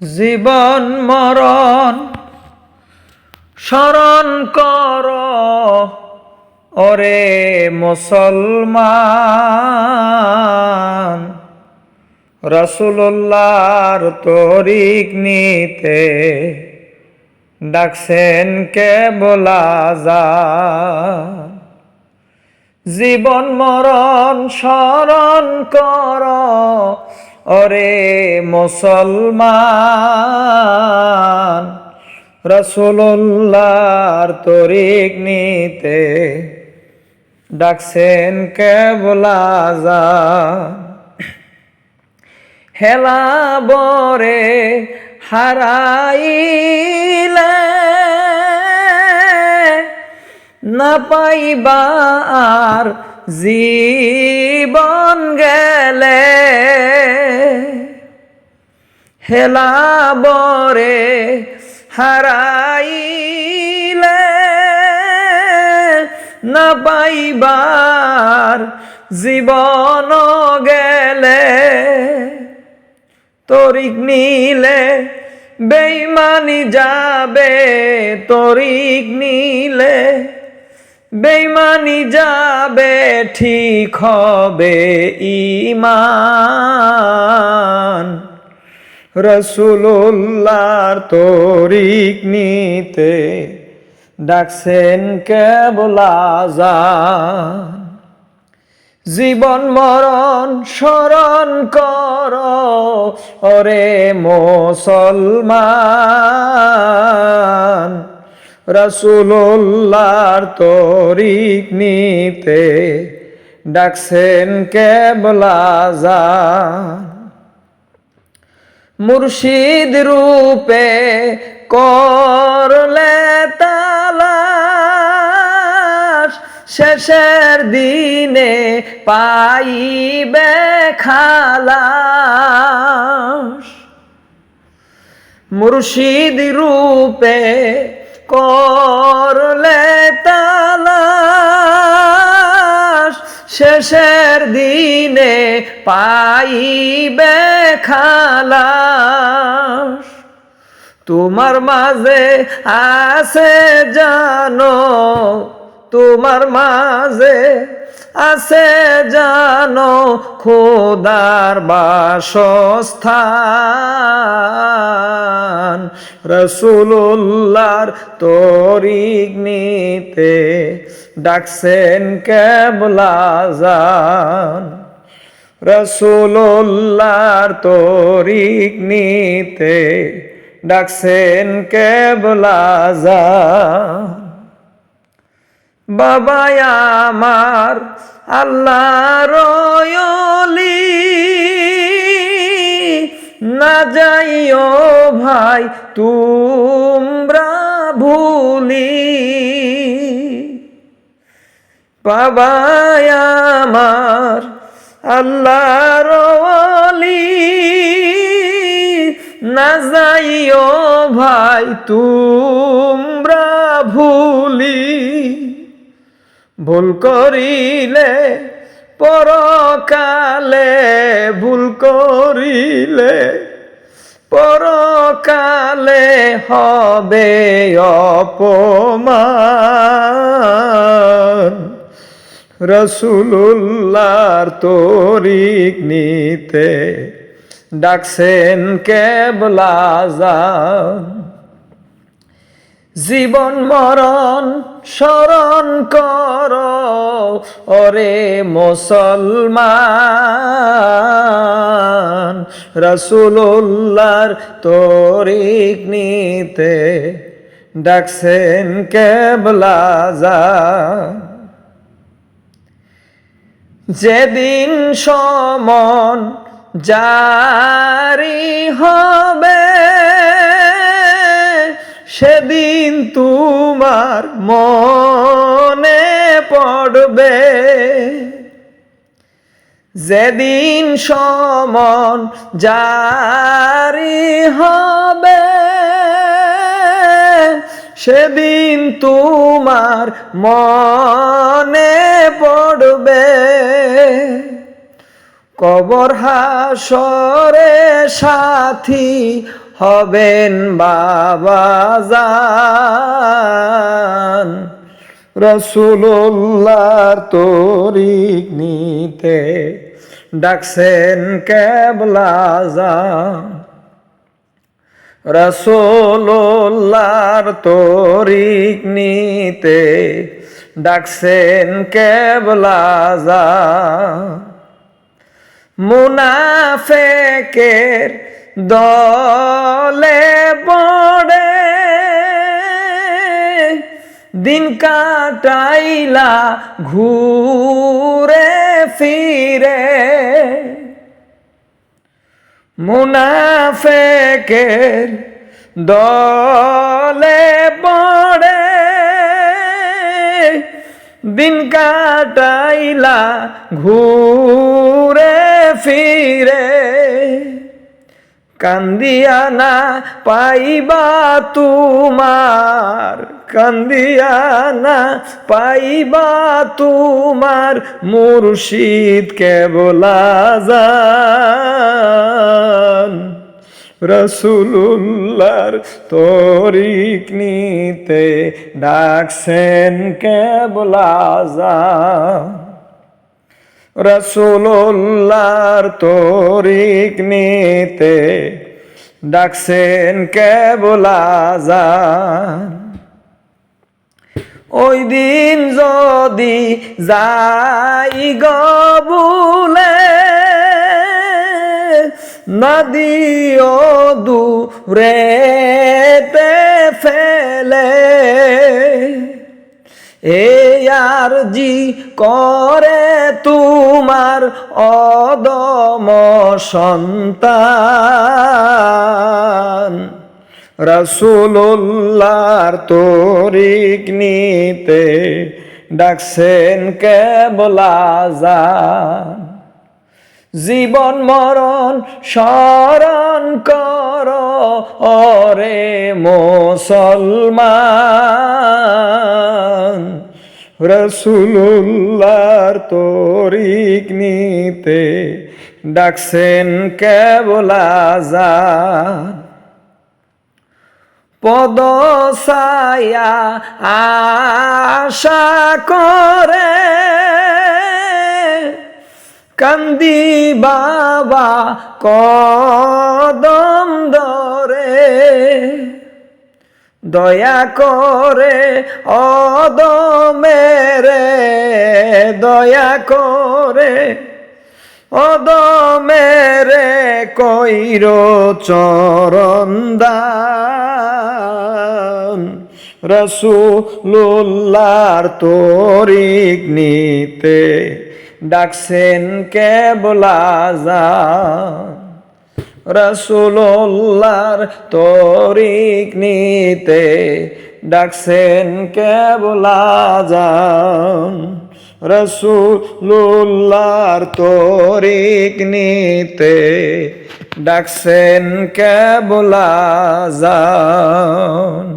জীবন মরণ স্মরণ কর, ওরে মুসলমান। রসুল্লাহর তরিক নিতে ডাকছেন কে বলা যা জীবন মরণ স্মরণ কর ওরে মুসলমান রসুল্লাহর তরিক নিতে ডাকছেন কেবলা যা হেলা বরে হারাইলে না পাইবা আর জীবন গেলে হেলা বরে হারাইলে না পাইবার জীবন গেলে তরিক নিলে বেইমানি যাবে, তরিক নিলে বেইমানি যাবে, ঠিক হবে ইমান রসুল্লাহর তরিক নিতে ডাকছেন কেবলা যান জীবন মরণ স্মরণ কর, ওরে মুসলমান। রসুল্লাহর তরিক নিতে ডাকছেন কেবলা যান মুর্শিদ রূপে করলে তালাশ, শেষের দিনে পাইবে খালাস। মুর্শিদ রূপে করলে তালাশ শেষের দিনে পাইবে খালাস। তোমার মাঝে আছে জানো তোমার মাঝে আছে জানো খোদার বাসস্থান। রসুল্লাহর তরিক নিতে ডাকছেন কেবলা যান রসুল্লাহর তরিক নিতে ডাকছেন কেবলা যান বাবা আমার আল্লাহ রয়লি না যাইও ভাই, তোমরা ভুলি। বাবা আমার আল্লাহ রলি না যাইও ভাই, তোমরা ভুলি। ভুল করিলে পরকালে ভুল করিলে পরকালে হবে অপমান। রসুল্লাহর তরিক নিতে ডাকছেন কেবলা যান জীবন মরণ স্মরণ কর, ওরে মুসলমান। রসুল্লাহর তরিক নিতে ডাকছেন কেবলা যান। যেদিন সমন জারি হবে সেদিন তোমার মনে পড়বে। যেদিন সমন জারি হবে, সেদিন তোমার মনে পড়বে। কবর হাসরে সাথী হবেন বাবা জান। রসুল্লাহর তরিক নিতে ডাকছেন কেবলা যান রসোল্লার তরিক নিতে ডাকছেন কেবলা যা মুনাফেকের দলে পড়ে দিন কাটাইলা ঘুরে ফিরে। মুনাফেকের দলে পড়ে দিন কাটাইলা ঘুরে ফিরে। কান্দিয়া না পাইবা তুমার, কান্দিয়া না পাইবা তুমার মুর্শিদ কেবলা যান রসুল্লার তরিক নিতে ডাকছেন কেবলা যান রসুল্লার তরিক নিতে ডাকছেন কেবলা যান ওই দিন যদি যাই গবুলে নদীও দূরেতে ফেলে। এ আর জি করে তোমার অদম সন্তান। রসুল্লার তরিক নিতে ডাকছেন কেবলা যান জীবন মরণ স্মরণ কর অরে মুসলমান। রসুল্লার তরিক নিতে ডাকছেন কেবলা যান পদ ছায়া আশা করে কান্দি বাবা কদম ধরে। দয়া করে অদমেরে দয়া করে অদমেরে কইর চরন্দান রসুল্লার তরিক নিতে ডাকছেন কেবলা যান রসুল্লার তরিক নিতে ডাকছেন কেবলা যান রসুল্লার তরিক নিতে ডাকছেন কেবলা যান